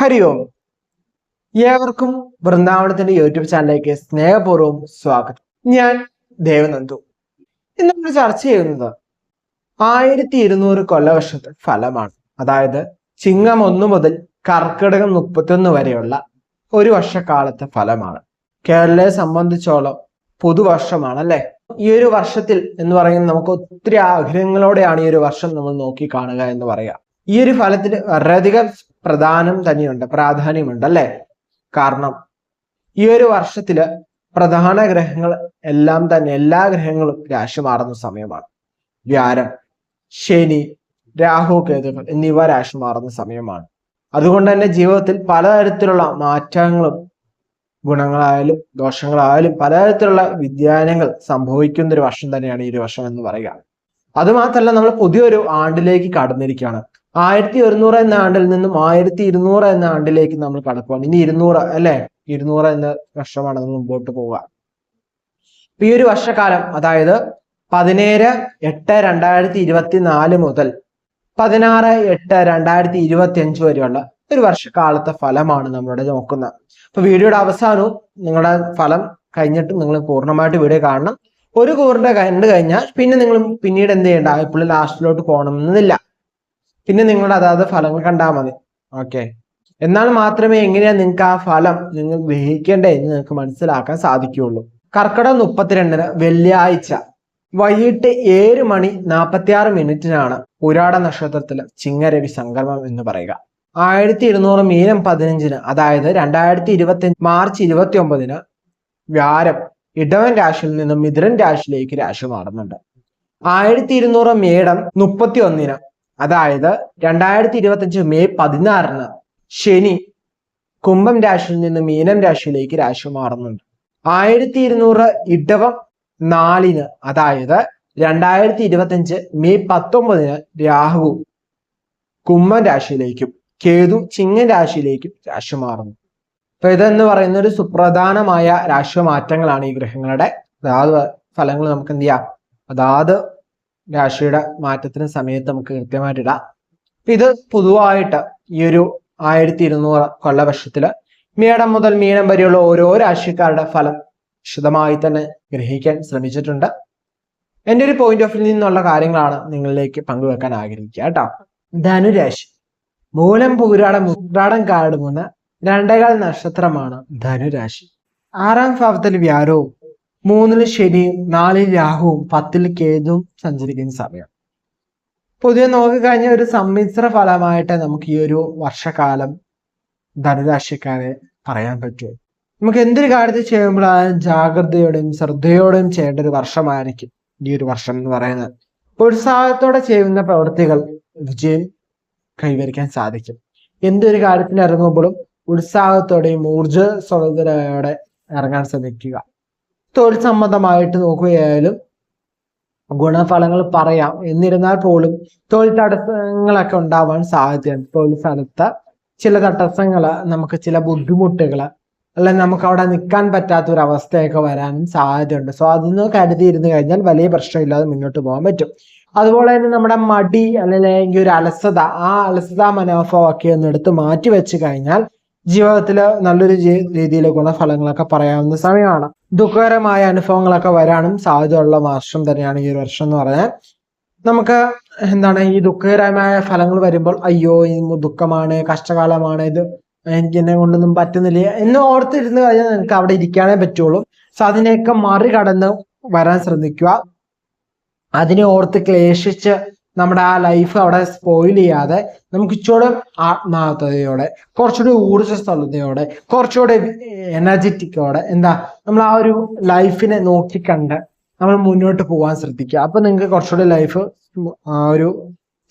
ഹരി ഓം ഏവർക്കും വൃന്ദാവനത്തിന്റെ യൂട്യൂബ് ചാനലിലേക്ക് സ്നേഹപൂർവം സ്വാഗതം. ഞാൻ ദേവനന്ദു. ഇന്ന് നമ്മൾ ചർച്ച ചെയ്യുന്നത് ആയിരത്തി ഇരുന്നൂറ് കൊല്ലവർഷത്തെ ഫലമാണ്. അതായത് ചിങ്ങം ഒന്നു മുതൽ കർക്കിടകം മുപ്പത്തൊന്ന് വരെയുള്ള ഒരു വർഷക്കാലത്തെ ഫലമാണ്. കേരളയെ സംബന്ധിച്ചോളം പുതുവർഷമാണ് അല്ലെ ഈ ഒരു വർഷത്തിൽ എന്ന് പറയുന്നത് നമുക്ക് ഒത്തിരി ആഗ്രഹങ്ങളോടെയാണ് ഈ ഒരു വർഷം നമ്മൾ നോക്കി കാണുക എന്ന് പറയാം. ഈ ഒരു ഫലത്തിന് വളരെയധികം പ്രധാനം തന്നെയുണ്ട് പ്രാധാന്യമുണ്ട് അല്ലെ? കാരണം ഈ ഒരു വർഷത്തിൽ പ്രധാന ഗ്രഹങ്ങൾ എല്ലാം തന്നെ എല്ലാ ഗ്രഹങ്ങളും രാശി മാറുന്ന സമയമാണ്. വ്യാരം ശനി രാഹു കേതുക്കൾ എന്നിവ രാശി മാറുന്ന സമയമാണ്. അതുകൊണ്ട് തന്നെ ജീവിതത്തിൽ പലതരത്തിലുള്ള മാറ്റങ്ങളും ഗുണങ്ങളായാലും ദോഷങ്ങളായാലും പലതരത്തിലുള്ള വ്യതിയാനങ്ങൾ സംഭവിക്കുന്ന ഒരു വർഷം തന്നെയാണ് ഈ ഒരു വർഷം എന്ന് പറയുക. അതുമാത്രമല്ല നമ്മൾ പുതിയൊരു ആണ്ടിലേക്ക് കടന്നിരിക്കുകയാണ്. ആയിരത്തി ഒരുന്നൂറ് എന്ന ആണ്ടിൽ നിന്നും ആയിരത്തി ഇരുന്നൂറ് എന്ന ആണ്ടിലേക്ക് നമ്മൾ കടക്കുകയാണ് ഇനി ഇരുന്നൂറ് അല്ലെ? ഇരുന്നൂറ് എന്ന വർഷമാണ് നമ്മൾ മുമ്പോട്ട് പോവുക. ഈ ഒരു വർഷക്കാലം അതായത് പതിനേഴ് എട്ട് രണ്ടായിരത്തി ഇരുപത്തി നാല് മുതൽ പതിനാറ് എട്ട് രണ്ടായിരത്തി ഇരുപത്തി അഞ്ച് വരെയുള്ള ഒരു വർഷക്കാലത്തെ ഫലമാണ് നമ്മളിവിടെ നോക്കുന്നത്. അപ്പൊ വീഡിയോയുടെ അവസാനവും നിങ്ങളുടെ ഫലം കഴിഞ്ഞിട്ട് നിങ്ങൾ പൂർണമായിട്ട് വീഡിയോ കാണണം. ഒരു കൂറിന്റെ കണ്ടു കഴിഞ്ഞാൽ പിന്നെ നിങ്ങൾ പിന്നീട് എന്ത് ചെയ്യണ്ട? ഇപ്പോൾ ലാസ്റ്റിലോട്ട് പോകണമെന്നില്ല. പിന്നെ നിങ്ങൾ അതാത് ഫലങ്ങൾ കണ്ടാൽ മതി. ഓക്കെ എന്നാൽ മാത്രമേ എങ്ങനെയാ നിങ്ങൾക്ക് ആ ഫലം നിങ്ങൾ ഗ്രഹിക്കേണ്ടേ എന്ന് നിങ്ങൾക്ക് മനസ്സിലാക്കാൻ സാധിക്കുകയുള്ളൂ. കർക്കിടക മുപ്പത്തിരണ്ടിന് വെള്ളിയാഴ്ച വൈകിട്ട് ഏഴ് മണി നാൽപ്പത്തി ആറ് മിനിറ്റിനാണ് പുരാട നക്ഷത്രത്തിലെ ചിങ്ങരവി സംക്രമം എന്ന് പറയുക. ആയിരത്തി ഇരുന്നൂറ് മീനം പതിനഞ്ചിന് അതായത് രണ്ടായിരത്തി ഇരുപത്തി മാർച്ച് ഇരുപത്തി ഒമ്പതിന് വ്യാരം ഇടവൻ രാശിയിൽ നിന്നും മിഥുരൻ രാശിയിലേക്ക് രാശി മാറുന്നുണ്ട്. ആയിരത്തി ഇരുന്നൂറ് മേടം മുപ്പത്തി ഒന്നിന് അതായത് രണ്ടായിരത്തി ഇരുപത്തി അഞ്ച് മെയ് പതിനാറിന് ശനി കുംഭം രാശിയിൽ നിന്ന് മീനം രാശിയിലേക്ക് രാശി മാറുന്നുണ്ട്. ആയിരത്തി ഇരുന്നൂറ് ഇടവം നാലിന് അതായത് രണ്ടായിരത്തി ഇരുപത്തി അഞ്ച് മെയ് പത്തൊമ്പതിന് രാഹു കുംഭം രാശിയിലേക്കും കേതു ചിങ്ങൻ രാശിയിലേക്കും രാശി മാറുന്നു. അപ്പൊ ഇതെന്ന് പറയുന്ന ഒരു സുപ്രധാനമായ രാശി മാറ്റങ്ങളാണ് ഈ ഗ്രഹങ്ങളുടെ. അതാത് ഫലങ്ങൾ നമുക്ക് എന്ത് ചെയ്യാം? അതാത് രാശിയുടെ മാറ്റത്തിന് സമയത്ത് നമുക്ക് കൃത്യമായിട്ട് ഇടാം. ഇത് പൊതുവായിട്ട് ഈ ഒരു ആയിരത്തി ഇരുന്നൂറ് കൊല്ലവർഷത്തിൽ മേടം മുതൽ മീനം വരെയുള്ള ഓരോ രാശിക്കാരുടെ ഫലം വിശദമായി തന്നെ ഗ്രഹിക്കാൻ ശ്രമിച്ചിട്ടുണ്ട്. എന്റെ ഒരു പോയിന്റ് ഓഫ് വ്യൂ നിന്നുള്ള കാര്യങ്ങളാണ് നിങ്ങളിലേക്ക് പങ്കുവെക്കാൻ ആഗ്രഹിക്കുക കേട്ടോ. ധനുരാശി. മൂലം പൂരാടം ഉത്രാടം മൂന്ന് രണ്ടേകാൽ നക്ഷത്രമാണ് ധനുരാശി. ആറാം ഭാവത്തിൽ വ്യാരവും മൂന്നിൽ ശനിയും നാലിൽ രാഹുവും പത്തിൽ കേതുവും സഞ്ചരിക്കുന്ന സമയം. പൊതുവെ നോക്കിക്കഴിഞ്ഞ ഒരു സമ്മിശ്ര ഫലമായിട്ട് നമുക്ക് ഈ ഒരു വർഷകാലം ധനുരാശിക്കാരെ പറയാൻ പറ്റുമോ നമുക്ക് എന്തൊരു കാര്യത്തിൽ ചെയ്യുമ്പോഴാണ് ജാഗ്രതയോടെയും ശ്രദ്ധയോടെയും ചെയ്യേണ്ട ഒരു വർഷമായിരിക്കും ഈ ഒരു വർഷം എന്ന് പറയുന്നത്. ഉത്സാഹത്തോടെ ചെയ്യുന്ന പ്രവൃത്തികൾ വിജയം കൈവരിക്കാൻ സാധിക്കും. എന്തൊരു കാര്യത്തിന് ഇറങ്ങുമ്പോഴും ഉത്സാഹത്തോടെയും ഊർജസ്വലതയോടെ ഇറങ്ങാൻ ശ്രമിക്കുക. തൊഴിൽ സംബന്ധമായിട്ട് നോക്കുകയായാലും ഗുണഫലങ്ങൾ പറയാം. എന്നിരുന്നാൽ പോലും തൊഴിൽ തടസ്സങ്ങളൊക്കെ ഉണ്ടാവാൻ സാധ്യതയുണ്ട്. തൊഴിൽ സ്ഥലത്ത് ചില തടസ്സങ്ങൾ നമുക്ക് ചില ബുദ്ധിമുട്ടുകൾ അല്ലെ നമുക്ക് അവിടെ നിൽക്കാൻ പറ്റാത്ത ഒരു അവസ്ഥയൊക്കെ വരാനും സാധ്യതയുണ്ട്. സോ അതൊന്ന് കരുതിയിരുന്നു കഴിഞ്ഞാൽ വലിയ പ്രശ്നമില്ലാതെ മുന്നോട്ട് പോകാൻ പറ്റും. അതുപോലെ തന്നെ നമ്മുടെ മടി അല്ലെങ്കിൽ ഒരു അലസത ആ അലസത മനോഭാവമൊക്കെ ഒന്ന് എടുത്ത് മാറ്റി വെച്ച് കഴിഞ്ഞാൽ ജീവിതത്തിൽ നല്ലൊരു രീതിയിൽ ഗുണഫലങ്ങളൊക്കെ പറയാവുന്ന സമയമാണ്. ദുഃഖകരമായ അനുഭവങ്ങളൊക്കെ വരാനും സാധ്യതയുള്ള വർഷം തന്നെയാണ് ഈ ഒരു വർഷം എന്ന് പറഞ്ഞാൽ നമുക്ക് എന്താണ് ഈ ദുഃഖകരമായ ഫലങ്ങൾ വരുമ്പോൾ അയ്യോ ദുഃഖമാണ് കഷ്ടകാലമാണ് ഇത് എനിക്ക് എന്നെ കൊണ്ടൊന്നും പറ്റുന്നില്ല എന്ന് ഓർത്തിരുന്ന് കഴിഞ്ഞാൽ നിങ്ങൾക്ക് അവിടെ ഇരിക്കാനേ പറ്റുള്ളൂ. സോ അതിനെയൊക്കെ മറികടന്ന് വരാൻ ശ്രമിക്കുക. അതിനെ ഓർത്ത് ക്ലേശിച്ച് നമ്മുടെ ആ ലൈഫ് അവിടെ സ്പോയിൽ ചെയ്യാതെ നമുക്ക് ഇച്ചൂടെ ആത്മാർത്ഥതയോടെ കുറച്ചുകൂടി ഊർജസ്വലതയോടെ കുറച്ചുകൂടെ എനർജറ്റിക്കോടെ എന്താ നമ്മൾ ആ ഒരു ലൈഫിനെ നോക്കിക്കണ്ട് നമ്മൾ മുന്നോട്ട് പോകാൻ ശ്രദ്ധിക്കുക. അപ്പൊ നിങ്ങൾക്ക് കുറച്ചുകൂടി ലൈഫ് ആ ഒരു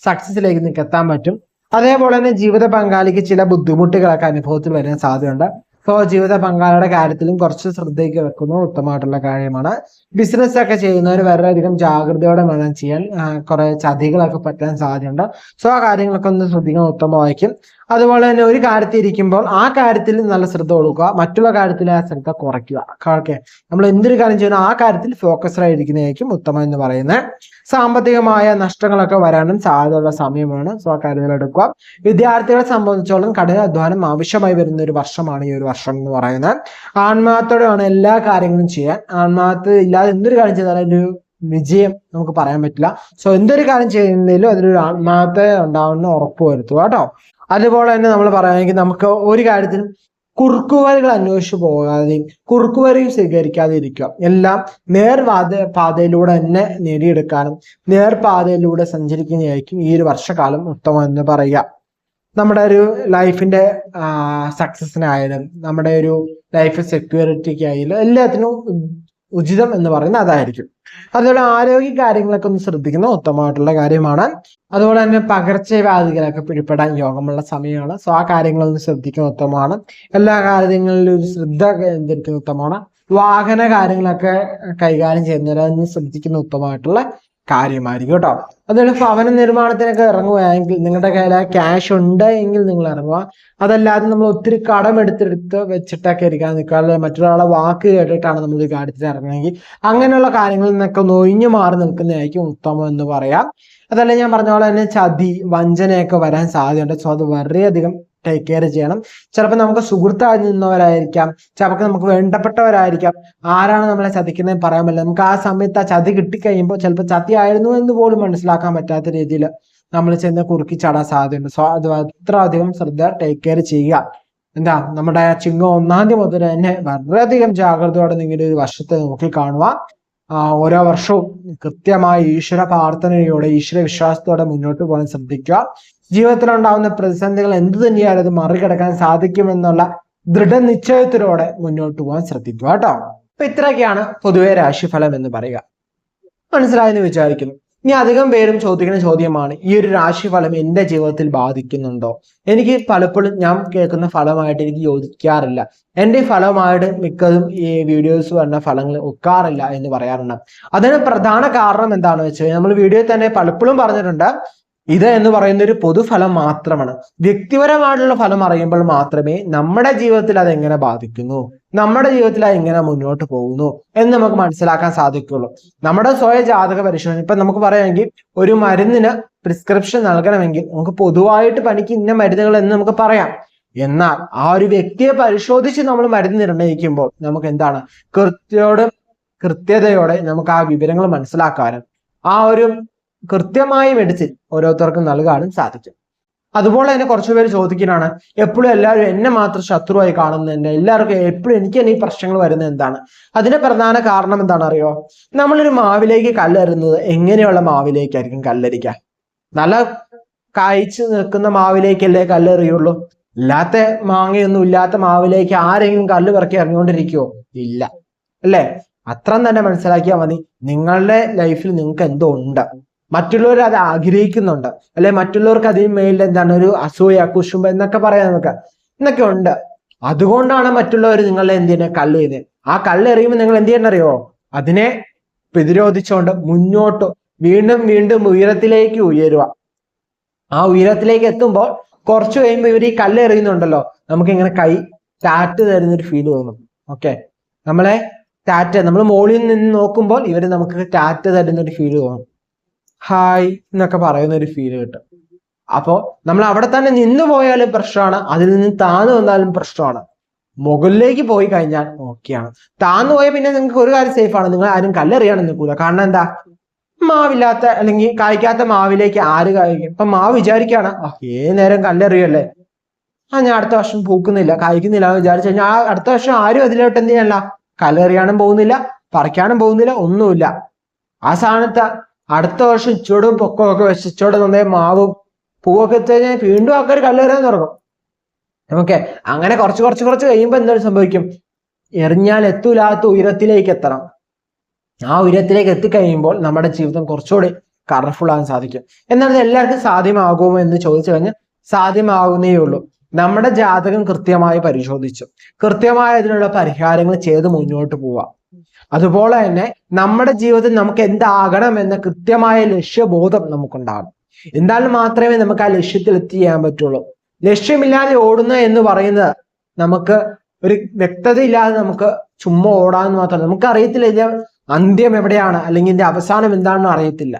സക്സസിലേക്ക് നിങ്ങൾക്ക് എത്താൻ പറ്റും. അതേപോലെ തന്നെ ജീവിത പങ്കാളിക്ക് ചില ബുദ്ധിമുട്ടുകളൊക്കെ അനുഭവത്തിൽ വരാൻ സാധ്യതയുണ്ട്. സോ ജീവിത പങ്കാളിയുടെ കാര്യത്തിലും കുറച്ച് ശ്രദ്ധയ്ക്ക് വെക്കുന്നത് ഉത്തമമായിട്ടുള്ള കാര്യമാണ്. ബിസിനസ് ഒക്കെ ചെയ്യുന്നവർ വളരെയധികം ജാഗ്രതയോടെ വേണം ചെയ്യാൻ. കുറെ ചതികളൊക്കെ പറ്റാൻ സാധ്യതയുണ്ട്. സോ ആ കാര്യങ്ങളൊക്കെ ഒന്ന് ശ്രദ്ധിക്കാൻ ഉത്തമമായിരിക്കും. അതുപോലെ തന്നെ ഒരു കാര്യത്തിൽ ഇരിക്കുമ്പോൾ ആ കാര്യത്തിൽ നല്ല ശ്രദ്ധ കൊടുക്കുക മറ്റുള്ള കാര്യത്തിൽ ആ ശ്രദ്ധ കുറയ്ക്കുക. ഓക്കെ നമ്മൾ എന്തൊരു കാര്യം ചെയ്യുന്ന ആ കാര്യത്തിൽ ഫോക്കസ്ഡ് ആയിരിക്കുന്നതായിരിക്കും ഉത്തമം എന്ന് പറയുന്നത്. സാമ്പത്തികമായ നഷ്ടങ്ങളൊക്കെ വരാനും സാധ്യതയുള്ള സമയമാണ്. സോ ആ കാര്യങ്ങൾ എടുക്കുക. വിദ്യാർത്ഥികളെ സംബന്ധിച്ചോളം കഠിന അധ്വാനം ആവശ്യമായി വരുന്ന ഒരു വർഷമാണ് ഈ ഒരു വർഷം എന്ന് പറയുന്നത്. ആത്മാർത്ഥത്തോടെയാണ് എല്ലാ കാര്യങ്ങളും ചെയ്യാൻ. ആത്മാർത്ഥ ഇല്ലാതെ എന്തൊരു കാര്യം ചെയ്താലും ഒരു വിജയം നമുക്ക് പറയാൻ പറ്റില്ല. സോ എന്തൊരു കാര്യം ചെയ്യുന്നതിലും അതിലൊരു ആത്മാർത്ഥത ഉണ്ടാവുന്ന ഉറപ്പ് വരുത്തുക കേട്ടോ. അതുപോലെ തന്നെ നമ്മൾ പറയുകയാണെങ്കിൽ നമുക്ക് ഒരു കാര്യത്തിനും കുറുക്കുവരികൾ അന്വേഷിച്ചു പോകാതെയും കുറുക്കുവരികൾ സ്വീകരിക്കാതെ ഇരിക്കുക എല്ലാം നേർവാദ പാതയിലൂടെ തന്നെ നേടിയെടുക്കാനും നേർപാതയിലൂടെ സഞ്ചരിക്കുന്നതായിരിക്കും ഈ ഒരു വർഷകാലം ഉത്തമം എന്ന് പറയുക. നമ്മുടെ ഒരു ലൈഫിന്റെ സക്സസിനായാലും നമ്മുടെ ഒരു ലൈഫ് സെക്യൂരിറ്റിക്കായാലും എല്ലാത്തിനും ഉചിതം എന്ന് പറയുന്നത് അതായിരിക്കും. അതുപോലെ ആരോഗ്യ കാര്യങ്ങളൊക്കെ ഒന്ന് ശ്രദ്ധിക്കുന്ന ഉത്തമമായിട്ടുള്ള കാര്യമാണ്. അതുപോലെ തന്നെ പകർച്ചവ്യാധികളൊക്കെ പിടിപെടാൻ യോഗമുള്ള സമയമാണ്. സോ ആ കാര്യങ്ങളൊന്ന് ശ്രദ്ധിക്കുന്ന ഉത്തമമാണ്. എല്ലാ കാര്യങ്ങളിലും ഒരു ശ്രദ്ധ കേന്ദ്രീകരിക്കുന്ന ഉത്തമമാണ്. വാഹന കാര്യങ്ങളൊക്കെ കൈകാര്യം ചെയ്യുന്നതിന് ശ്രദ്ധിക്കുന്ന ഉത്തമമായിട്ടുള്ള കാര്യമായിരിക്കും കേട്ടോ. അതുപോലെ ഭവന നിർമ്മാണത്തിനൊക്കെ ഇറങ്ങുകയാണെങ്കിൽ നിങ്ങളുടെ കയ്യിൽ ക്യാഷ് ഉണ്ട് എങ്കിൽ നിങ്ങൾ ഇറങ്ങുക അതല്ലാതെ നമ്മൾ ഒത്തിരി കടമെടുത്തെടുത്ത് വെച്ചിട്ടൊക്കെ ഇരിക്കാൻ നിൽക്കുക അല്ലെങ്കിൽ മറ്റൊരാളെ വാക്ക് കേട്ടിട്ടാണ് നമ്മൾ ഈ കാര്യത്തിൽ ഇറങ്ങുന്നതെങ്കിൽ അങ്ങനെയുള്ള കാര്യങ്ങളിൽ നിന്നൊക്കെ നൊയിഞ്ഞു മാറി നിൽക്കുന്നതായിരിക്കും ഉത്തമം എന്ന് പറയാം. അതല്ല ഞാൻ പറഞ്ഞ പോലെ തന്നെ ചതി വഞ്ചനയൊക്കെ വരാൻ സാധ്യതയുണ്ട്. സോ അത് വളരെയധികം ടേക്ക് കെയർ ചെയ്യണം. ചിലപ്പോൾ നമുക്ക് സുഹൃത്തായി നിന്നവരായിരിക്കാം. ചിലപ്പോൾ നമുക്ക് വേണ്ടപ്പെട്ടവരായിരിക്കാം. ആരാണ് നമ്മളെ ചതിക്കുന്നത് പറയാൻ പറ്റില്ല. നമുക്ക് ആ സമയത്ത് ആ ചതി കിട്ടിക്കഴിയുമ്പോൾ ചിലപ്പോൾ ചതി ആയിരുന്നു എന്ന് പോലും മനസ്സിലാക്കാൻ പറ്റാത്ത രീതിയിൽ നമ്മൾ ചെന്ന് കുറുക്കി ചാടാൻ സാധ്യതയുണ്ട്. സോ അത് അത്ര അധികം ശ്രദ്ധ ടേക്ക് കെയർ ചെയ്യുക. എന്താ? നമ്മുടെ ചിങ്ങം ഒന്നാം തീയതി മുതൽ തന്നെ വളരെയധികം ജാഗ്രതയോടെ നിങ്ങളുടെ ഒരു വർഷത്തെ നോക്കി കാണുക. ഓരോ വർഷവും കൃത്യമായി ഈശ്വര പ്രാർത്ഥനയോടെ ഈശ്വര വിശ്വാസത്തോടെ മുന്നോട്ട് പോകാൻ ശ്രദ്ധിക്കുക. ജീവിതത്തിലുണ്ടാവുന്ന പ്രതിസന്ധികൾ എന്തു തന്നെയാലും അത് മറികടക്കാൻ സാധിക്കുമെന്നുള്ള ദൃഢനിശ്ചയത്തിലൂടെ മുന്നോട്ട് പോകാൻ ശ്രദ്ധിക്കുക കേട്ടോ. അപ്പൊ ഇത്രയൊക്കെയാണ് പൊതുവെ രാശിഫലം എന്ന് പറയുക. മനസ്സിലായെന്ന് വിചാരിക്കുന്നു. ഇനി അധികം പേരും ചോദിക്കുന്ന ചോദ്യമാണ് ഈ ഒരു രാശിഫലം എന്റെ ജീവിതത്തിൽ ബാധിക്കുന്നുണ്ടോ? എനിക്ക് പലപ്പോഴും ഞാൻ കേൾക്കുന്ന ഫലമായിട്ട് എനിക്ക് യോജിക്കാറില്ല. എന്റെ ഫലമായിട്ട് മിക്കതും ഈ വീഡിയോസ് വരുന്ന ഫലങ്ങൾ ഒക്കാറില്ല എന്ന് പറയാറുണ്ട്. അതിന് പ്രധാന കാരണം എന്താണെന്ന് വെച്ച് കഴിഞ്ഞാൽ നമ്മൾ വീഡിയോയിൽ തന്നെ പലപ്പോഴും പറഞ്ഞിട്ടുണ്ട് ഇത് എന്ന് പറയുന്ന ഒരു പൊതുഫലം മാത്രമാണ്. വ്യക്തിപരമായിട്ടുള്ള ഫലം അറിയുമ്പോൾ മാത്രമേ നമ്മുടെ ജീവിതത്തിൽ അത് എങ്ങനെ ബാധിക്കുന്നു. നമ്മുടെ ജീവിതത്തിൽ എങ്ങനെ മുന്നോട്ട് പോകുന്നു എന്ന് നമുക്ക് മനസ്സിലാക്കാൻ സാധിക്കുള്ളൂ. നമ്മുടെ സ്വയ ജാതക പരിശോധന ഇപ്പൊ നമുക്ക് പറയുകയാണെങ്കിൽ ഒരു മരുന്നിന് പ്രിസ്ക്രിപ്ഷൻ നൽകണമെങ്കിൽ നമുക്ക് പൊതുവായിട്ട് പനിക്ക് ഇന്ന മരുന്നുകൾ എന്ന് നമുക്ക് പറയാം. എന്നാൽ ആ ഒരു വ്യക്തിയെ പരിശോധിച്ച് നമ്മൾ മരുന്ന് നിർണയിക്കുമ്പോൾ നമുക്ക് എന്താണ്? കൃത്യയോട് കൃത്യതയോടെ നമുക്ക് ആ വിവരങ്ങൾ മനസ്സിലാക്കാനും ആ ഒരു കൃത്യമായ മെഡിസിൻ ഓരോരുത്തർക്കും നൽകാനും സാധിക്കും. അതുപോലെ തന്നെ കുറച്ചു പേര് ചോദിക്കുന്നതാണ് എപ്പോഴും എല്ലാവരും എന്നെ മാത്രം ശത്രുവായി കാണുന്നുണ്ട് എല്ലാവർക്കും എപ്പോഴും എനിക്ക് തന്നെ ഈ പ്രശ്നങ്ങൾ വരുന്നത് എന്താണ്? അതിന്റെ പ്രധാന കാരണം എന്താണ് അറിയോ? നമ്മളൊരു മാവിലേക്ക് കല്ലെറുന്നത് എങ്ങനെയുള്ള മാവിലേക്കായിരിക്കും കല്ലെറിക്കുക നല്ല കായ്ച്ചു നിൽക്കുന്ന മാവിലേക്കല്ലേ കല്ലെറിയുള്ളൂ? ഇല്ലാത്ത മാങ്ങയൊന്നും ഇല്ലാത്ത മാവിലേക്ക് ആരെങ്കിലും കല്ല് പിറക്കി ഇറങ്ങിക്കൊണ്ടിരിക്കുവോ ഇല്ല. അല്ലേ? അത്രം തന്നെ മനസ്സിലാക്കിയാൽ മതി. നിങ്ങളുടെ ലൈഫിൽ നിങ്ങൾക്ക് എന്തോ ഉണ്ട്. മറ്റുള്ളവർ അത് ആഗ്രഹിക്കുന്നുണ്ട്. അല്ലെ മറ്റുള്ളവർക്ക് അതിന് മേലിൽ എന്താണ് ഒരു അസൂയ കുശുമ്പ എന്നൊക്കെ പറയാൻ എന്നൊക്കെ ഉണ്ട്. അതുകൊണ്ടാണ് മറ്റുള്ളവർ നിങ്ങളെ എന്ത് ചെയ്യുന്നത് കല്ല് ചെയ്യുന്നത് ആ കല്ല് എറിയുമ്പോൾ നിങ്ങൾ എന്ത് ചെയ്യണം അറിയോ അതിനെ പ്രതിരോധിച്ചുകൊണ്ട് മുന്നോട്ട് വീണ്ടും വീണ്ടും ഉയരത്തിലേക്ക് ഉയരുക. ആ ഉയരത്തിലേക്ക് എത്തുമ്പോൾ കുറച്ച് കഴിയുമ്പോൾ ഇവർ ഈ കല്ല് എറിയുന്നുണ്ടല്ലോ നമുക്ക് ഇങ്ങനെ കൈ ടാറ്റ് തരുന്ന ഒരു ഫീൽ തോന്നും. ഓക്കെ നമ്മളെ ടാറ്റ് നമ്മൾ മുകളിൽ നിന്ന് നോക്കുമ്പോൾ ഇവർ നമുക്ക് ടാറ്റ് തരുന്ന ഒരു ഫീൽ തോന്നും. ഹായ് എന്നൊക്കെ പറയുന്ന ഒരു ഫീൽ കിട്ടും. അപ്പോ നമ്മൾ അവിടെ തന്നെ നിന്ന് പോയാലും പ്രശ്നമാണ്. അതിൽ നിന്ന് താന്നു വന്നാലും പ്രശ്നമാണ്. മുകളിലേക്ക് പോയി കഴിഞ്ഞാൽ ഓക്കെയാണ്. താന്നു പോയാൽ പിന്നെ നിങ്ങൾക്ക് ഒരു കാര്യം സേഫ് ആണ്. നിങ്ങൾ ആരും കല്ലെറിയാനും നിൽക്കൂല. കാരണം എന്താ? മാവില്ലാത്ത അല്ലെങ്കിൽ കായ്ക്കാത്ത മാവിലേക്ക് ആര് കായ്ക്കും? ഇപ്പൊ മാവ് വിചാരിക്കുകയാണ് ഏ നേരം കല്ലെറിയല്ലേ ആ ഞാൻ അടുത്ത വർഷം പൂക്കുന്നില്ല കായ്ക്കുന്നില്ല എന്ന് വിചാരിച്ചു കഴിഞ്ഞാൽ അടുത്ത വർഷം ആരും അതിലോട്ട് എന്ത് ചെയ്യാനല്ല കല്ലെറിയാനും പോകുന്നില്ല പറിക്കാനും പോകുന്നില്ല ഒന്നുമില്ല. ആ സ്ഥാനത്ത് അടുത്ത വർഷം ഇച്ചോടും പൊക്കമൊക്കെ വെച്ച് ഇച്ചോട് നന്നായി മാവും പൂവൊക്കെ എത്തി കഴിഞ്ഞാൽ വീണ്ടും ആൾക്കാർ കല്ല് വരാൻ തുടങ്ങും. ഓക്കെ അങ്ങനെ കുറച്ച് കുറച്ച് കുറച്ച് കഴിയുമ്പോൾ എന്താണ് സംഭവിക്കും? എറിഞ്ഞാൽ എത്തൂലാത്ത ഉയരത്തിലേക്ക് എത്തണം. ആ ഉയരത്തിലേക്ക് എത്തിക്കഴിയുമ്പോൾ നമ്മുടെ ജീവിതം കുറച്ചുകൂടി കളർഫുൾ ആകാൻ സാധിക്കും. എന്നാൽ എല്ലാവർക്കും സാധ്യമാകുമോ എന്ന് ചോദിച്ചു കഴിഞ്ഞാൽ സാധ്യമാകുന്നേ ഉള്ളൂ. നമ്മുടെ ജാതകം കൃത്യമായി പരിശോധിച്ചു. കൃത്യമായ അതിനുള്ള പരിഹാരങ്ങൾ ചെയ്ത് മുന്നോട്ട് പോവാം. അതുപോലെ തന്നെ നമ്മുടെ ജീവിതത്തിൽ നമുക്ക് എന്താകണം എന്ന കൃത്യമായ ലക്ഷ്യബോധം നമുക്കുണ്ടാകണം. എന്നാൽ മാത്രമേ നമുക്ക് ആ ലക്ഷ്യത്തിൽ എത്തിയാൻ പറ്റുള്ളൂ. ലക്ഷ്യമില്ലാതെ ഓടുന്ന എന്ന് പറയുന്നത് നമുക്ക് ഒരു വ്യക്തതയില്ലാതെ നമുക്ക് ചുമ്മാ ഓടാന്ന് മാത്രമല്ല. നമുക്ക് അറിയത്തില്ല ഇതിന്റെ അന്ത്യം എവിടെയാണ് അല്ലെങ്കിൽ ഇതിന്റെ അവസാനം എന്താണെന്ന് അറിയത്തില്ല.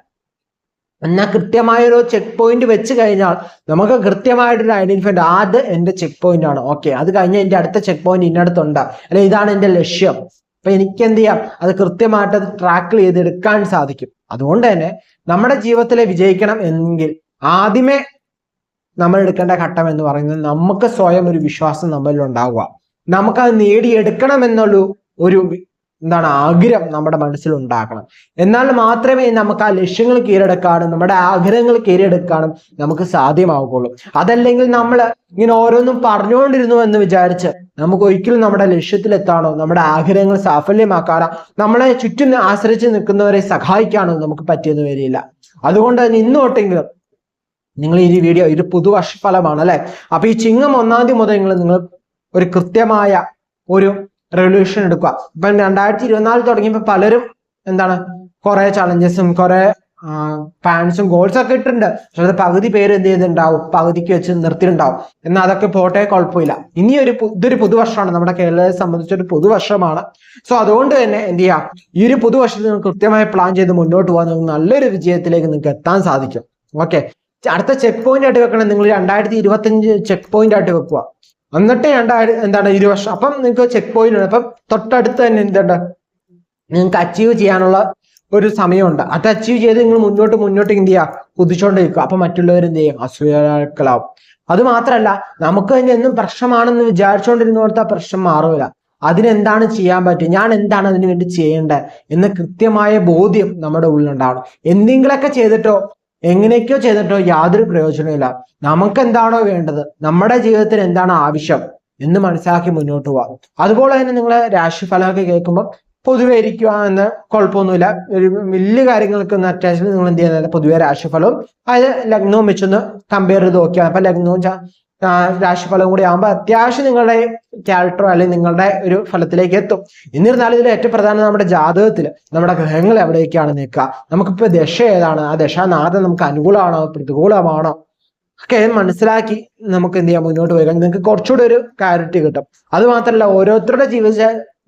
എന്നാൽ കൃത്യമായ ഒരു ചെക്ക് പോയിന്റ് വെച്ച് കഴിഞ്ഞാൽ നമുക്ക് കൃത്യമായിട്ടൊരു ഐഡന്റിഫൈ ഉണ്ട്. എന്റെ ചെക്ക് പോയിന്റ് ആണ്. ഓക്കെ അത് കഴിഞ്ഞാൽ എന്റെ അടുത്ത ചെക്ക് പോയിന്റ് ഇന്നടുത്തുണ്ട്. അല്ലെ ഇതാണ് എന്റെ ലക്ഷ്യം. അപ്പൊ എനിക്ക് എന്ത് ചെയ്യാം അത് കൃത്യമായിട്ട് ട്രാക്ക് ചെയ്തെടുക്കാൻ സാധിക്കും. അതുകൊണ്ട് തന്നെ നമ്മുടെ ജീവിതത്തിലെ വിജയിക്കണം എങ്കിൽ ആദ്യമേ നമ്മൾ എടുക്കേണ്ട ഘട്ടം എന്ന് പറയുന്നത് നമുക്ക് സ്വയം ഒരു വിശ്വാസം നമ്മളിൽ ഉണ്ടാവുക. നമുക്ക് അത് നേടിയെടുക്കണം എന്നുള്ള ഒരു എന്താണ് ആഗ്രഹം നമ്മുടെ മനസ്സിൽ ഉണ്ടാക്കണം. എന്നാൽ മാത്രമേ നമുക്ക് ആ ലക്ഷ്യങ്ങൾ കീഴടക്കാനും നമ്മുടെ ആഗ്രഹങ്ങൾ കീഴടക്കാനും നമുക്ക് സാധ്യമാവുകയുള്ളൂ. അതല്ലെങ്കിൽ നമ്മൾ ഇങ്ങനെ ഓരോന്നും പറഞ്ഞുകൊണ്ടിരുന്നു എന്ന് വിചാരിച്ച് നമുക്ക് ഒരിക്കലും നമ്മുടെ ലക്ഷ്യത്തിലെത്താനോ നമ്മുടെ ആഗ്രഹങ്ങൾ സാഫല്യമാക്കാനോ നമ്മളെ ചുറ്റും ആശ്രയിച്ച് നിൽക്കുന്നവരെ സഹായിക്കാനോ നമുക്ക് പറ്റിയെന്ന് വരില്ല. അതുകൊണ്ട് തന്നെ ഇന്നോട്ടെങ്കിലും നിങ്ങൾ ഈ വീഡിയോ ഇത് പുതുവർഷ ഫലമാണ് അല്ലെ? അപ്പൊ ഈ ചിങ്ങം ഒന്നാം തീയതി മുതൽ നിങ്ങൾ നിങ്ങൾ ഒരു കൃത്യമായ ഒരു റെവല്യൂഷൻ എടുക്കുക. ഇപ്പം രണ്ടായിരത്തി ഇരുപത്തിനാല് തുടങ്ങിയപ്പോൾ പലരും എന്താണ് കുറെ ചലഞ്ചസും കുറെ പാൻസും ഗോൾസും ഒക്കെ ഇട്ടിട്ടുണ്ട്. പക്ഷെ അത് പകുതി പേര് എന്ത് ചെയ്തിട്ടുണ്ടാവും പകുതിക്ക് വെച്ച് നിർത്തിയിട്ടുണ്ടാവും. എന്നാൽ അതൊക്കെ പോട്ടെ കുഴപ്പമില്ല. ഇനി ഒരു ഇതൊരു പുതുവർഷമാണ്. നമ്മുടെ കേരളത്തെ സംബന്ധിച്ചൊരു പുതുവർഷമാണ്. സോ അതുകൊണ്ട് തന്നെ എന്ത് ചെയ്യാം ഈ ഒരു പുതുവർഷത്തിൽ നിങ്ങൾ കൃത്യമായി പ്ലാൻ ചെയ്ത് മുന്നോട്ട് പോകാൻ നിങ്ങൾക്ക് നല്ലൊരു വിജയത്തിലേക്ക് നിങ്ങൾക്ക് എത്താൻ സാധിക്കും. ഓക്കെ അടുത്ത ചെക്ക് പോയിന്റ് ആയിട്ട് വെക്കണം നിങ്ങൾ രണ്ടായിരത്തി ഇരുപത്തഞ്ച് ചെക്ക് പോയിന്റ് ആയിട്ട് വെക്കുക. എന്നിട്ട് രണ്ടായിരം എന്താണ് ഇരു വർഷം. അപ്പം നിങ്ങൾക്ക് ചെക്ക് പോയിന്റ് ഉണ്ട്. അപ്പം തൊട്ടടുത്ത് തന്നെ എന്തുണ്ട്? നിങ്ങൾക്ക് അച്ചീവ് ചെയ്യാനുള്ള ഒരു സമയമുണ്ട്. അത് അച്ചീവ് ചെയ്ത് നിങ്ങൾ മുന്നോട്ട് മുന്നോട്ട് എന്ത് ചെയ്യുക? കുതിച്ചുകൊണ്ടിരിക്കുക അപ്പൊ മറ്റുള്ളവർ എന്ത് ചെയ്യും? അസൂയാക്കളാവും. അത് മാത്രമല്ല നമുക്ക് തന്നെ എന്നും പ്രശ്നമാണെന്ന് വിചാരിച്ചുകൊണ്ടിരുന്നോടത്ത് ആ പ്രശ്നം മാറൂല. അതിനെന്താണ് ചെയ്യാൻ പറ്റുക? ഞാൻ എന്താണ് അതിനു വേണ്ടി ചെയ്യേണ്ടത്? എന്ന കൃത്യമായ ബോധ്യം നമ്മുടെ ഉള്ളിലുണ്ടാവണം. എന്തെങ്കിലുമൊക്കെ ചെയ്തിട്ടോ എങ്ങനെയൊക്കെയോ ചെയ്തിട്ടോ യാതൊരു പ്രയോജനമില്ല നമുക്ക് എന്താണോ വേണ്ടത്? നമ്മുടെ ജീവിതത്തിന് എന്താണ് ആവശ്യം എന്ന് മനസ്സിലാക്കി മുന്നോട്ട് പോവാം. അതുപോലെ തന്നെ നിങ്ങൾ രാശിഫലമൊക്കെ കേൾക്കുമ്പോൾ പൊതുവെ ഇരിക്കുക എന്ന് കുഴപ്പമൊന്നുമില്ല. ഒരു വലിയ കാര്യങ്ങൾക്ക് ഒന്ന് നിങ്ങൾ എന്ത് ചെയ്യുന്നില്ല. പൊതുവെ രാശിഫലവും അതായത് ലഗ്നവും വെച്ചൊന്ന് കമ്പയർ ചെയ്ത് നോക്കിയാണ് അപ്പൊ ലഗ്നവും രാശിഫലവും കൂടി ആകുമ്പോൾ അത്യാവശ്യം നിങ്ങളുടെ ക്യാരക്ടറോ അല്ലെങ്കിൽ നിങ്ങളുടെ ഒരു ഫലത്തിലേക്ക് എത്തും. എന്നിരുന്നാലും ഇതിൽ ഏറ്റവും പ്രധാനം നമ്മുടെ ജാതകത്തിൽ നമ്മുടെ ഗ്രഹങ്ങൾ എവിടേക്കാണ് നിൽക്കുക? നമുക്കിപ്പോൾ ദശ ഏതാണ്? ആ ദശാനാഥം നമുക്ക് അനുകൂലമാണോ? പ്രതികൂലമാണോ? ഒക്കെ മനസ്സിലാക്കി നമുക്ക് എന്ത് ചെയ്യാം മുന്നോട്ട് പോയി നിങ്ങൾക്ക് കുറച്ചുകൂടി ഒരു ക്ലാരിറ്റി കിട്ടും. അത് മാത്രമല്ല ഓരോരുത്തരുടെ ജീവിത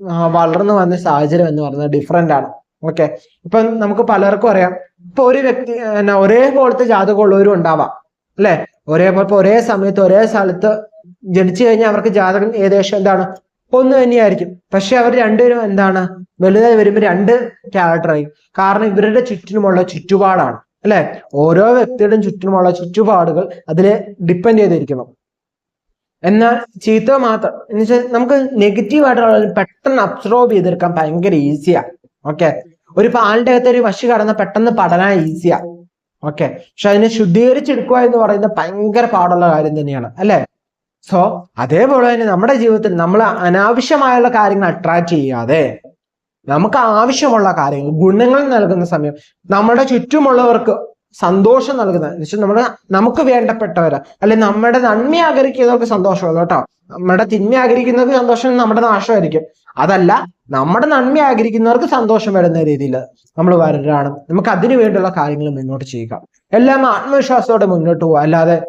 വളർന്നു വന്ന സാഹചര്യം എന്ന് പറയുന്നത് ഡിഫറെന്റ് ആണ്. ഓക്കെ ഇപ്പൊ നമുക്ക് പലർക്കും അറിയാം. ഇപ്പൊ ഒരു വ്യക്തി എന്നാ ഒരേപോലത്തെ ജാതകമുള്ളവരും ഉണ്ടാവാം. അല്ലെ? ഒരേപോലെ ഒരേ സമയത്ത് ഒരേ സ്ഥലത്ത് ജനിച്ചു കഴിഞ്ഞാൽ അവർക്ക് ജാതകം ഏകദേശം എന്താണ്? ഒന്ന് തന്നെയായിരിക്കും. പക്ഷെ അവർ രണ്ടുപേരും എന്താണ്? വലുതായി വരുമ്പോൾ രണ്ട് ക്യാരക്ടറായി കാരണം ഇവരുടെ ചുറ്റിനുമുള്ള ചുറ്റുപാടാണ്. അല്ലെ? ഓരോ വ്യക്തിയുടെയും ചുറ്റിനുമുള്ള ചുറ്റുപാടുകൾ അതിൽ ഡിപ്പെൻഡ് ചെയ്തിരിക്കണം. എന്നാൽ ചീത്ത മാത്രം. എന്ന് വെച്ചാൽ നമുക്ക് നെഗറ്റീവ് ആയിട്ടുള്ള പെട്ടെന്ന് അബ്സോർബ് ചെയ്തെടുക്കാൻ ഭയങ്കര ഈസിയാ ഓക്കെ ഒരു പാലിന്റെ അകത്ത് ഒരു വശി കടന്ന പെട്ടെന്ന് പഠന ഈസിയാ ഓക്കെ പക്ഷെ അതിനെ ശുദ്ധീകരിച്ചെടുക്കുക എന്ന് പറയുന്നത് ഭയങ്കര പാടുള്ള കാര്യം തന്നെയാണ്. അല്ലെ? സോ അതേപോലെ തന്നെ നമ്മുടെ ജീവിതത്തിൽ നമ്മൾ അനാവശ്യമായുള്ള കാര്യങ്ങൾ അട്രാക്ട് ചെയ്യാതെ നമുക്ക് ആവശ്യമുള്ള കാര്യങ്ങൾ ഗുണങ്ങൾ നൽകുന്ന സമയം നമ്മുടെ ചുറ്റുമുള്ളവർക്ക് സന്തോഷം നൽകുന്ന എന്ന് വെച്ചാൽ നമ്മുടെ നമുക്ക് വേണ്ടപ്പെട്ടവര് അല്ലെ നമ്മുടെ നന്മ ആഗ്രഹിക്കുന്നവർക്ക് സന്തോഷമുള്ളൂ കേട്ടോ. നമ്മുടെ തിന്മ ആഗ്രഹിക്കുന്നവർക്ക് സന്തോഷം നമ്മുടെ നാശമായിരിക്കും. അതല്ല നമ്മുടെ നന്മ ആഗ്രഹിക്കുന്നവർക്ക് സന്തോഷം വരുന്ന രീതിയിൽ നമ്മൾ വരരാണ് നമുക്ക് അതിനു വേണ്ടിയുള്ള കാര്യങ്ങൾ മുന്നോട്ട് ചെയ്യുക. എല്ലാം ആത്മവിശ്വാസത്തോടെ മുന്നോട്ട് പോവുക. അല്ലാതെ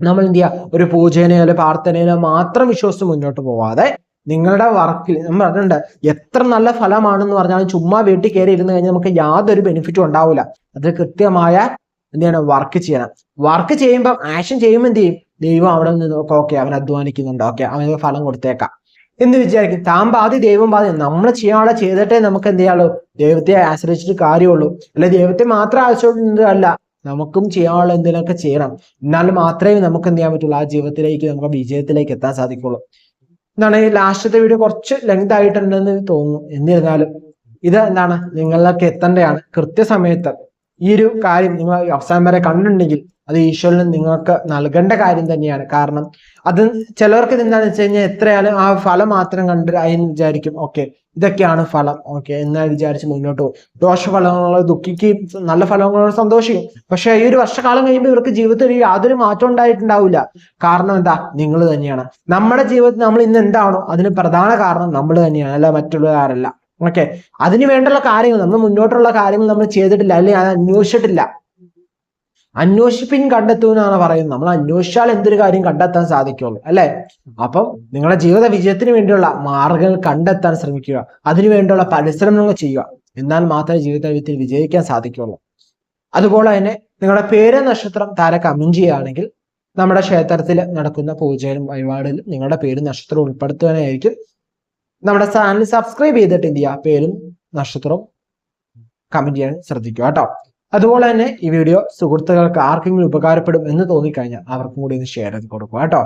നമ്മൾ എന്ത് ചെയ്യുക? ഒരു പൂജേനയോ അല്ലെ പ്രാർത്ഥനയിലോ മാത്രം വിശ്വസിച്ച് മുന്നോട്ട് പോവാതെ നിങ്ങളുടെ വർക്കിൽ നമ്മൾ പറഞ്ഞിട്ടുണ്ട് എത്ര നല്ല ഫലമാണെന്ന് പറഞ്ഞാലും ചുമ്മാ വീട്ടിൽ കയറി ഇരുന്ന് കഴിഞ്ഞാൽ നമുക്ക് യാതൊരു ബെനിഫിറ്റും ഉണ്ടാവില്ല അത് കൃത്യമായ എന്താണ് വർക്ക് ചെയ്യണം. വർക്ക് ചെയ്യുമ്പോൾ ആക്ഷൻ ചെയ്യുമ്പോൾ എന്ത് ചെയ്യും? ദൈവം അവിടെ നിന്ന് ഓക്കെ അവൻ അധ്വാനിക്കുന്നുണ്ട്. ഓക്കെ അവന് ഫലം കൊടുത്തേക്കാം. എന്ന് വിചാരിക്കും. താൻ ബാധി ദൈവം ബാധി നമ്മൾ ചെയ്യാനുള്ള ചെയ്തിട്ടേ നമുക്ക് എന്ത് ചെയ്യാനുള്ളൂ ദൈവത്തെ ആശ്രയിച്ചിട്ട് കാര്യമുള്ളൂ. അല്ലെ ദൈവത്തെ മാത്രം ആശ്രയിച്ചിട്ടല്ല നമുക്കും ചെയ്യാനുള്ള എന്തെങ്കിലുമൊക്കെ ചെയ്യണം. എന്നാൽ മാത്രമേ നമുക്ക് എന്ത് ചെയ്യാൻ പറ്റുള്ളൂ? ആ ജീവിതത്തിലേക്ക് നമുക്ക് വിജയത്തിലേക്ക് എത്താൻ സാധിക്കുള്ളൂ. എന്താണ് ലാസ്റ്റത്തെ വീഡിയോ കുറച്ച് ലെങ്ത് ആയിട്ടുണ്ടെന്ന് തോന്നുന്നു. എന്നിരുന്നാലും ഇത് എന്താണ് നിങ്ങളിലേക്ക് എത്തേണ്ടതാണ്. കൃത്യസമയത്ത് ഈ ഒരു കാര്യം നിങ്ങൾ അവസാനം വരെ കണ്ടിട്ടുണ്ടെങ്കിൽ അത് ഈശ്വരന് നിങ്ങൾക്ക് നൽകേണ്ട കാര്യം തന്നെയാണ്. കാരണം അത് ചിലവർക്ക് എന്താണെന്ന് വെച്ച് കഴിഞ്ഞാൽ എത്രയാണ് ആ ഫലം മാത്രം കണ്ടിട്ട് അതിന് വിചാരിക്കും. ഓക്കെ ഇതൊക്കെയാണ് ഫലം. ഓക്കെ എന്നാ വിചാരിച്ച് മുന്നോട്ട് പോകും. ദോഷഫലങ്ങളോ ദുഃഖിക്കുകയും നല്ല ഫലങ്ങളോട് സന്തോഷിക്കും. പക്ഷെ ഈ ഒരു വർഷക്കാലം കഴിയുമ്പോൾ ഇവർക്ക് ജീവിതത്തിൽ യാതൊരു മാറ്റം ഉണ്ടായിട്ടുണ്ടാവില്ല. കാരണം എന്താ? നിങ്ങൾ തന്നെയാണ്. നമ്മുടെ ജീവിതത്തിൽ നമ്മൾ ഇന്ന് എന്താണോ അതിന് പ്രധാന കാരണം നമ്മൾ തന്നെയാണ് അല്ല മറ്റുള്ളവരല്ല ഓക്കെ അതിന് വേണ്ടുള്ള കാര്യങ്ങൾ നമ്മൾ മുന്നോട്ടുള്ള കാര്യങ്ങൾ നമ്മൾ ചെയ്തിട്ടില്ല അല്ലെങ്കിൽ അത് അന്വേഷിച്ചിട്ടില്ല. അന്വേഷിപ്പിൻ കണ്ടെത്തൂ എന്നാണ് പറയുന്നത്. നമ്മൾ അന്വേഷിച്ചാൽ എന്തൊരു കാര്യം കണ്ടെത്താൻ സാധിക്കുള്ളൂ അല്ലെ? അപ്പം നിങ്ങളുടെ ജീവിത വിജയത്തിന് വേണ്ടിയുള്ള മാർഗങ്ങൾ കണ്ടെത്താൻ ശ്രമിക്കുക. അതിനു വേണ്ടിയുള്ള പരിശ്രമങ്ങൾ ചെയ്യുക. എന്നാൽ മാത്രമേ ജീവിത വിജയത്തിൽ വിജയിക്കാൻ സാധിക്കുള്ളൂ. അതുപോലെ തന്നെ നിങ്ങളുടെ പേര് നക്ഷത്രം താര കമന്റ് ചെയ്യുകയാണെങ്കിൽ നമ്മുടെ ക്ഷേത്രത്തിൽ നടക്കുന്ന പൂജയിലും വഴിപാടിലും നിങ്ങളുടെ പേര് നക്ഷത്രം ഉൾപ്പെടുത്തുവാനായിരിക്കും. നമ്മുടെ ചാനൽ സബ്സ്ക്രൈബ് ചെയ്തിട്ട് ചെയ്യുക? പേരും നക്ഷത്രവും കമന്റ് ചെയ്യാൻ ശ്രദ്ധിക്കുക കേട്ടോ. അതുപോലെ തന്നെ ഈ വീഡിയോ സുഹൃത്തുക്കൾക്ക് ആർക്കെങ്കിലും ഉപകാരപ്പെടും എന്ന് തോന്നിക്കഴിഞ്ഞാൽ അവർക്കും കൂടി ഒന്ന് ഷെയർ ചെയ്ത് കൊടുക്കുക കേട്ടോ.